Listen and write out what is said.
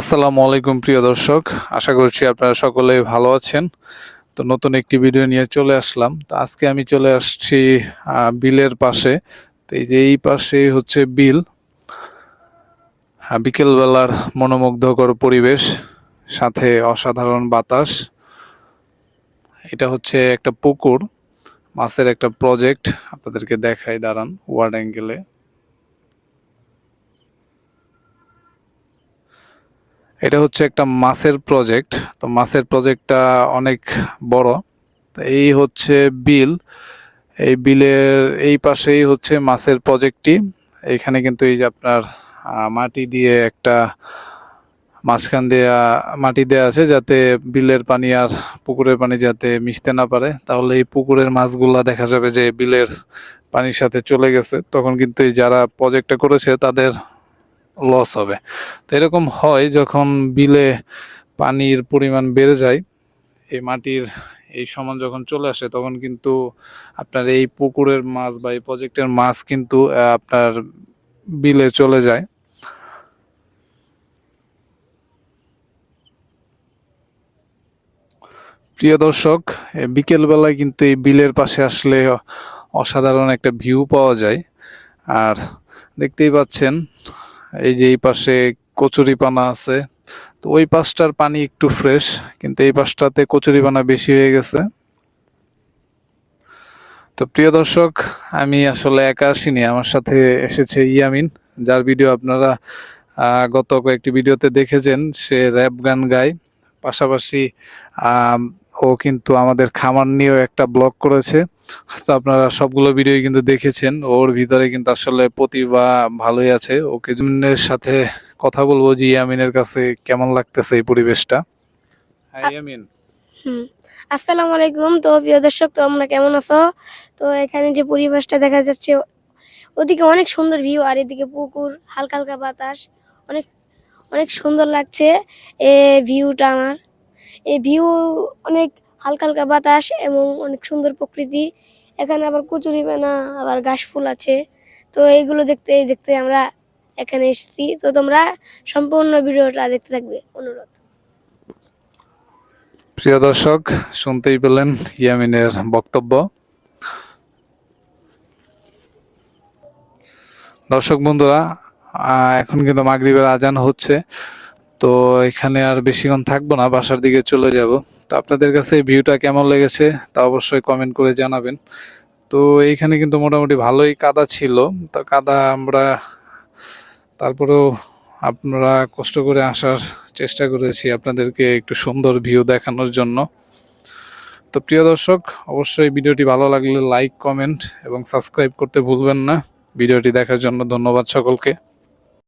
আসসালামু আলাইকুম, প্রিয় দর্শক। আশা করছি আপনারা সকলেই ভালো আছেন। তো নতুন একটি ভিডিও নিয়ে চলে আসলাম। তো আজকে আমি চলে আসছি বিলের পাশে। তো এই যে এই পাশে হচ্ছে বিল। বিকেলবেলার মনোমুগ্ধকর পরিবেশ, সাথে অসাধারণ বাতাস। এটা হচ্ছে একটা পুকুর, মাছের একটা প্রজেক্ট। আপনাদেরকে দেখাই, দাঁড়ান, ওয়ার্ড অ্যাঙ্গেলে। এটা হচ্ছে একটা মাছের প্রজেক্ট তো মাছের প্রজেক্টটা অনেক বড়। এই হচ্ছে বিল। এই বিলের এই পাশেই হচ্ছে মাছের প্রজেক্টটি এইখানে কিন্তু এই যে আপনার মাটি দিয়ে একটা মাঝখান দিয়ে মাটি দেওয়া আছে যাতে বিলের পানি আর পুকুরের পানি যাতে মিশতে না পারে। তাহলে এই পুকুরের মাছগুলা দেখা যাবে যে বিলের পানির সাথে চলে গেছে। তখন কিন্তু এই যারা প্রজেক্টটা করেছে তাদের লস হবে। তো এরকম হয় যখন বিলে পানির পরিমাণ বেড়ে যায়, এই মাটির এই সমান যখন চলে আসে, তখন কিন্তু আপনার এই পুকুরের মাছ বা এই প্রজেক্টের মাছ কিন্তু আপনার বিলে চলে যায়। প্রিয় দর্শক বিকেল বেলায় কিন্তু এই বিলের পাশে আসলে অসাধারণ একটা ভিউ পাওয়া যায়। আর দেখতেই পাচ্ছেন এই যে এই পাশে কচুরিপানা আছে, তো ওই পাশটার পানি একটু ফ্রেশ কিন্তু এই পাশটাতে কচুরিপানা বেশি হয়ে গেছে। তো প্রিয় দর্শক, আমি আসলে একা আসিনি, আমার সাথে এসেছে ইয়ামিন, যার ভিডিও আপনারা গত কয়েকটি ভিডিওতে দেখেছেন, সে র্যাপ গান গায়। পাশাপাশি ও কিন্তু আমাদের খামার নিয়েও একটা ব্লগ করেছে। তো আপনারা সবগুলো ভিডিও কিন্তু দেখেছেন। ওর ভিতরে কিন্তু আসলে প্রতিভা ভালোই আছে। ওকে জুনের সাথে কথা বলব যে ইয়ামিনের কাছে কেমন লাগতেছে এই পরিবেশটা? হ্যাঁ ইয়ামিন। হুম। আসসালামু আলাইকুম। তো প্রিয় দর্শক তো আমরা কেমন আছো? তো এখানে যে পরিবেশটা দেখা যাচ্ছে ওদিকে অনেক সুন্দর ভিউ আর এদিকে পুকুর হালকা হালকা বাতাস। অনেক অনেক সুন্দর লাগছে এ ভিউটা আমার। এই ভিউ অনেক হালকা হালকা বাতাস এবং অনেক সুন্দর প্রকৃতি। এখানে আবার কচুরি বানা, আবার ঘাস ফুল আছে। তো এইগুলো দেখতে দেখতে আমরা এখানে এসেছি। তো তোমরা সম্পূর্ণ ভিডিওটা দেখতে থাকবে। অনুরোধ। প্রিয় দর্শক, শুনতেই পেলেন ইয়ামিনের বক্তব্য। দর্শক বন্ধুরা এখন কিন্তু মাগরিবের আজান হচ্ছে। তো এখানে আর বেশিক্ষণ থাকব না, বাসার দিকে চলে যাব। তো আপনাদের কাছে ভিউটা কেমন লেগেছে তা অবশ্যই কমেন্ট করে জানাবেন। তো এইখানে কিন্তু মোটামুটি ভালোই কাদা ছিল। তো কাদা আমরা তারপরেও আপনারা কষ্ট করে আসার চেষ্টা করেছি আপনাদেরকে একটু সুন্দর ভিউ দেখানোর জন্য। তো প্রিয় দর্শক, অবশ্যই ভিডিওটি ভালো লাগলে লাইক কমেন্ট এবং সাবস্ক্রাইব করতে ভুলবেন না। ভিডিওটি দেখার জন্য ধন্যবাদ সকলকে।